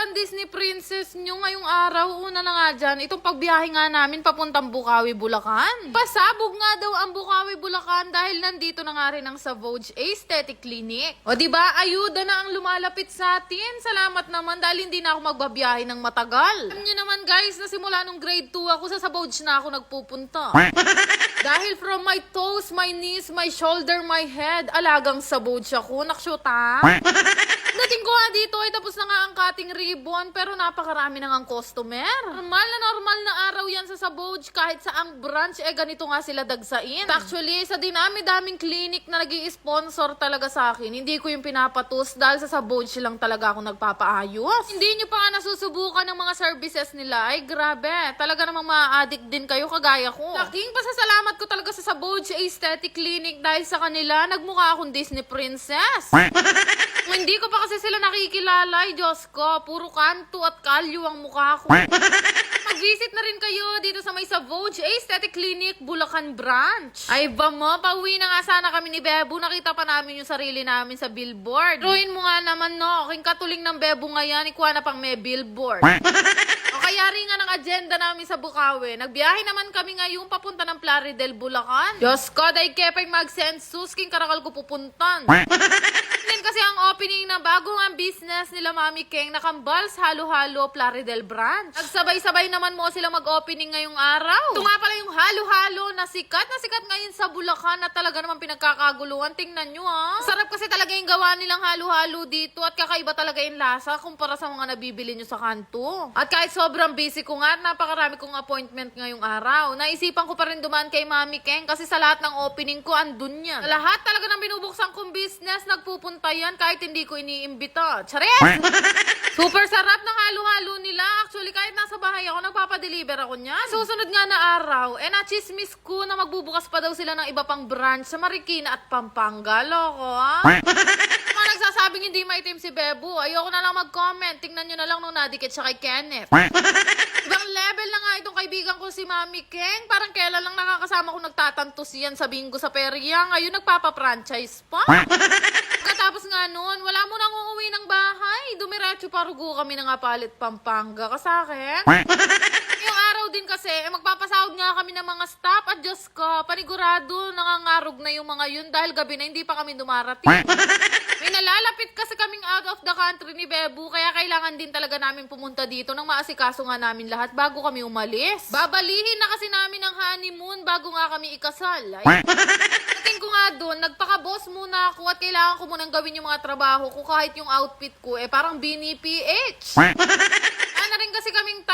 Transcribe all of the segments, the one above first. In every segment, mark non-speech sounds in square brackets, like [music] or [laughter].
pang Disney princess nyo ngayong araw. Una na nga dyan, itong pagbiyahe nga namin papuntang Bukawi, Bulacan. Pasabog nga daw ang Bukawi, Bulacan dahil nandito na nga rin ang Savage Aesthetic Clinic. O ba ayuda na ang lumalapit sa atin. Salamat naman dahil hindi na ako magbabiyahe ng matagal. Alam nyo naman guys, na simula nung grade 2 ako sa Savage na ako nagpupunta. [laughs] Dahil from my toes, my knees, my shoulder, my head, alagang sabod siya ko. Naksyuta. [laughs] Dating ko nga dito ay tapos na nga ang cutting ribbon pero napakarami na nga ang customer. Normal na normal na araw yan sa Saboj kahit sa ang branch eh ganito nga sila dagsain. Actually, sa dinami-daming clinic na nag sponsor talaga sa akin, hindi ko yung pinapatos dahil sa Saboj lang talaga ako nagpapaayos. Hindi nyo pa nga nasusubukan ng mga services nila. Ay grabe, talaga namang ma-addict din kayo kagaya ko. Laking pasasalamat ko talaga sa Saboj Aesthetic Clinic dahil sa kanila nagmukha akong Disney princess. [laughs] Kung hindi ko pa kasi sila nakikilala, ay Diyos ko, puro kanto at kalyo ang mukha ko. Mag-visit [laughs] na rin kayo dito sa may Savoj Aesthetic Clinic, Bulacan Branch. Ay ba mo, pauwi na nga sana kami ni Bebo. Nakita pa namin yung sarili namin sa billboard. Ruin mo nga naman no, king katuling ng Bebo ngayon, ikuha na pang may billboard. [laughs] Rin nga ng agenda namin sa Bukawi. Nagbiyahe naman kami ngayon papunta ng Plaridel, Bulacan. Diyos ko, dahi kepay mag-sensus, king karakal ko pupuntan. [laughs] Din kasi ang opening na bago ang business nila Mami Keng nakambals halo-halo Plaridel branch. Nagsabay-sabay naman mo sila mag-opening ngayong araw. Ito nga pala yung halo-halo na sikat na sikat ngayon sa Bulacan na talaga naman pinagkakaguluhan. Tingnan nyo ah. Sarap kasi talaga yung gawa nilang halo-halo dito at kakaiba talaga yung lasa kumpara sa mga nabibili nyo sa kanto. At kahit sobrang busy ko nga at napakarami kong appointment ngayong araw, naisipan ko pa rin dumaan kay Mami Keng kasi sa lahat ng opening ko andun yan. Sa lahat talaga ng binubuksan kong business, nagpupunta yan kahit hindi ko iniimbita. Charis! [laughs] Super sarap ng halo-halo nila. Actually, kahit nasa bahay ako, nagpapadeliver ako niyan. Susunod nga na araw, eh na-chismis ko na magbubukas pa daw sila ng iba pang branch sa Marikina at Pampanga. Loko, ah. [laughs] Hindi maitim si Bebo, ayoko na lang mag-comment. Tingnan nyo na lang nung nadikit siya kay Kenneth. Ibang level na nga itong kaibigan ko si Mami Keng. Parang kailan lang nakakasama ko nagtatantos yan sa bingo sa perya. Ngayon nagpapa-franchise pa. Katapos nga noon, wala mo nang uuwi ng bahay. Dumiretso parugo kami ng Apalit, Pampanga. Kasakin? Yung araw din kasi, eh, magpapasahod nga kami ng mga staff at Diyos ko, panigurado, nangangarog na yung mga yun dahil gabi na hindi pa kami dumarating. May nalalapit kasi kaming out of the country ni Bebu, kaya kailangan din talaga namin pumunta dito nang maasikaso nga namin lahat bago kami umalis. Babalihin na kasi namin ang honeymoon bago nga kami ikasal. Ay, Dating ko nga doon, nagpaka-boss muna ako at kailangan ko munang gawin yung mga trabaho ko kahit yung outfit ko eh parang Bini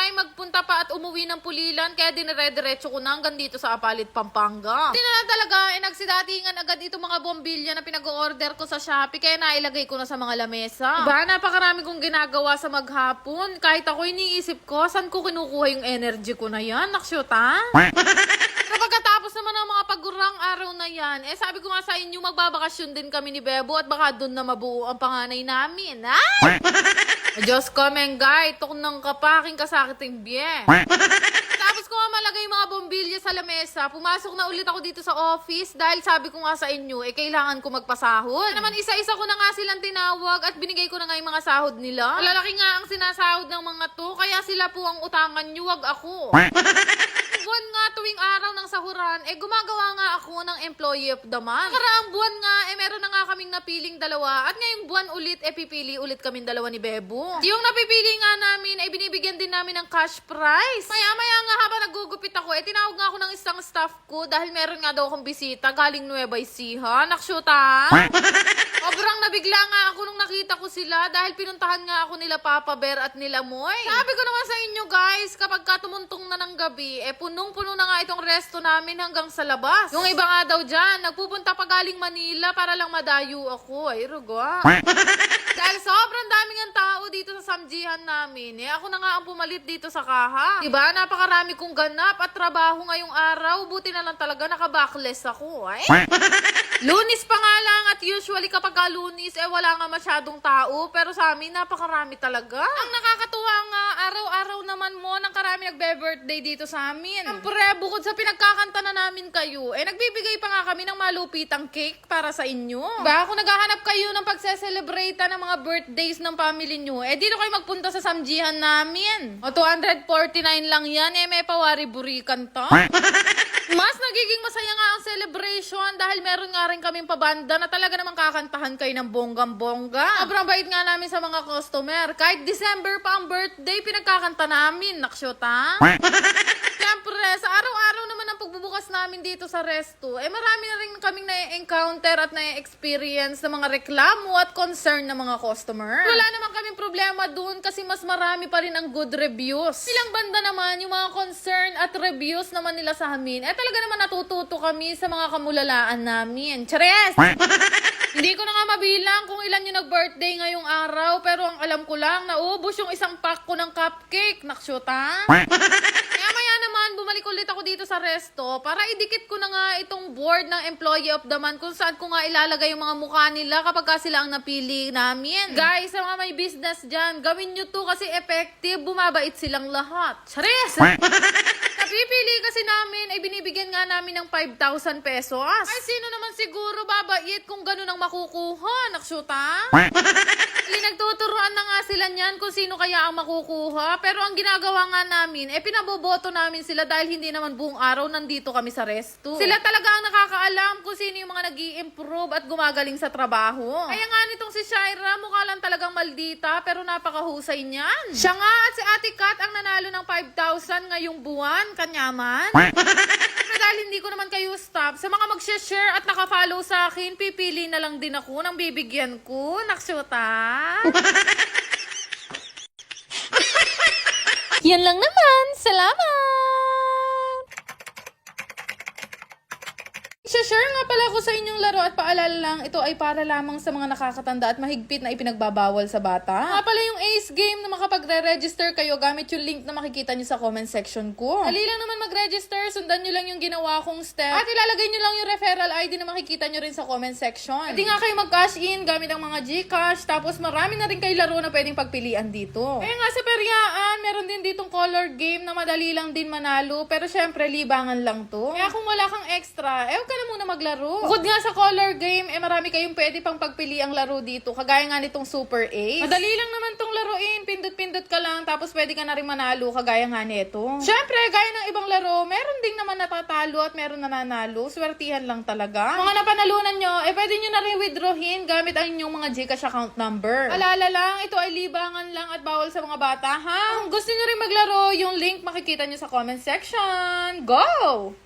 Time magpunta pa at umuwi ng pulilan kaya dinire-diretso ko na hanggang dito sa Apalit, Pampanga. Hindi na lang talaga, eh nagsidatingan agad itong mga bombilya na pinag-order ko sa Shopee kaya nailagay ko na sa mga lamesa. Diba, napakarami kong ginagawa sa maghapon. Kahit ako iniisip ko, saan ko kinukuha yung energy ko na yan? Naksyuta? [laughs] Pero pagkatapos naman ng mga pagurang araw na yan, eh sabi ko nga sa inyo, magbabakasyon din kami ni Bebo at baka doon na mabuo ang panganay namin. Ay! [laughs] Diyos ko, menggay, tok ng kapaking kasakiting biye. [laughs] Tapos ko nga malagay yung mga bombilya sa lamesa, pumasok na ulit ako dito sa office dahil sabi ko nga sa inyo, eh kailangan ko magpasahod. Kaya naman isa-isa ko na nga silang tinawag at binigay ko na nga yung mga sahod nila. Malalaki nga ang sinasahod ng mga to, kaya sila po ang utangan nyo, wag ako. [laughs] buwan nga tuwing araw ng sahuran, eh gumagawa nga ako ng employee of the month. Nakaraang buwan nga, eh meron na nga kaming napiling dalawa. At ngayong buwan ulit, eh pipili ulit kaming dalawa ni Bebo. Yung napipili nga namin, eh binibigyan din namin ng cash prize. Maya-maya nga habang nagugupit ako, eh tinawag nga ako ng isang staff ko dahil meron nga daw akong bisita galing Nueva Ecija. Nakshuta. [laughs] Sobrang nabigla nga ako nung sila dahil pinuntahan nga ako nila Papa Bear at nila Moy. Sabi ko naman sa inyo guys, kapag katumuntong na ng gabi, eh punong-puno na nga itong resto namin hanggang sa labas. Yung iba nga daw dyan, nagpupunta pa galing Manila para lang madayo ako. Ay, ruga. [laughs] dahil sobrang daming ang tao dito sa samjihan namin, eh ako na nga ang pumalit dito sa kaha. Diba? Napakarami kong ganap at trabaho ngayong araw. Buti na lang talaga nakabackless ako. Ay. Lunis pa nga usually kapag ka lunis, eh wala nga masyadong tao. Pero sa amin, napakarami talaga. Ang nakakatuwa nga, araw-araw naman mo nang karami nagbe-birthday dito sa amin. Siyempre, bukod sa pinagkakanta na namin kayo, eh nagbibigay pa nga kami ng malupitang cake para sa inyo. Ba, kung naghahanap kayo ng pagse-celebrate ng mga birthdays ng family nyo, eh dito kayo kayo magpunta sa samjihan namin. O 249 lang yan, eh may pawari-burikan to. [laughs] Mas nagiging masaya nga ang celebration dahil meron nga rin kaming pabanda na talaga namang kakantahan kayo ng bonggang-bongga. Sobrang bait nga namin sa mga customer. Kahit December pa ang birthday, pinagkakanta namin. Naksyota. [laughs] Siyempre, sa araw-araw naman ang pagbubukas namin dito sa resto, eh marami na rin kaming na-encounter at na-experience ng mga reklamo at concern ng mga customer. Wala naman kaming problema dun kasi mas marami pa rin ang good reviews. Silang banda naman, yung mga concern at reviews naman nila sa amin, eh talaga naman natututo kami sa mga kamulalaan namin. Chares! [laughs] Hindi ko na nga mabilang kung ilan yung nag-birthday ngayong araw, pero ang alam ko lang, naubos yung isang pack ko ng cupcake. Naksyota. [laughs] Naman, bumalik ulit ako dito sa resto para idikit ko na nga itong board ng Employee of the Month kung saan ko nga ilalagay yung mga mukha nila kapag ka sila ang napili namin. Guys, sa mga may business dyan, gawin nyo to kasi effective, bumabait silang lahat. Charis! [laughs] Napipili kasi namin, ay binibigyan nga namin ng 5,000 pesos. Ay, sino naman siguro babait kung ganun ang makukuha? Naksyuta? [laughs] Ali, nagtuturuan na nga sila niyan kung sino kaya ang makukuha. Pero ang ginagawa nga namin, eh pinaboboto namin sila dahil hindi naman buong araw nandito kami sa resto. Sila talaga ang nakakaalam kung sino yung mga nag improve at gumagaling sa trabaho. Kaya nga nitong si Shaira, mukha lang talagang maldita pero napakahusay niyan. Siya nga at si Ate Kat ang nanalo ng 5,000 ngayong buwan, kanyaman. [laughs] Dahil hindi ko naman kayo stop, sa mga mag-share at nakafollow sa akin, pipili na lang din ako ng bibigyan ko. Naksyota. [laughs] Yan lang naman. Salamat! Share nga pala ako sa inyong laro at paalala lang, ito ay para lamang sa mga nakakatanda at mahigpit na ipinagbabawal sa bata. Nga pala yung Ace Game na makapagre-register kayo gamit yung link na makikita nyo sa comment section ko. Dali lang naman mag-register, sundan nyo lang yung ginawa kong step. At ilalagay nyo lang yung referral ID na makikita nyo rin sa comment section. Hindi nga kayo mag-cash in gamit ang mga Gcash, tapos marami na rin kayo laro na pwedeng pagpilian dito. Eh nga sa Periaan, meron din ditong color game na madali lang din manalo, pero syempre libangan lang to. Kaya kung wala kang extra, eh ka na muna maglaro. Bukod nga sa color game, eh marami kayong pwede pang pagpili ang laro dito, kagaya nga nitong Super Ace. Madali lang naman tong laruin, pindot-pindot ka lang, tapos pwede ka na rin manalo, kagaya nga nito. Syempre, gaya ng ibang laro, meron ding naman natatalo at meron nananalo. Swertihan lang talaga. Mga napanalunan nyo, eh pwede nyo na rin withdrawin gamit ang inyong mga Gcash account number. Alala lang, ito ay libangan lang at bawal sa mga bata, ha? Kung gusto nyo rin maglaro, yung link makikita nyo sa comment section. Go!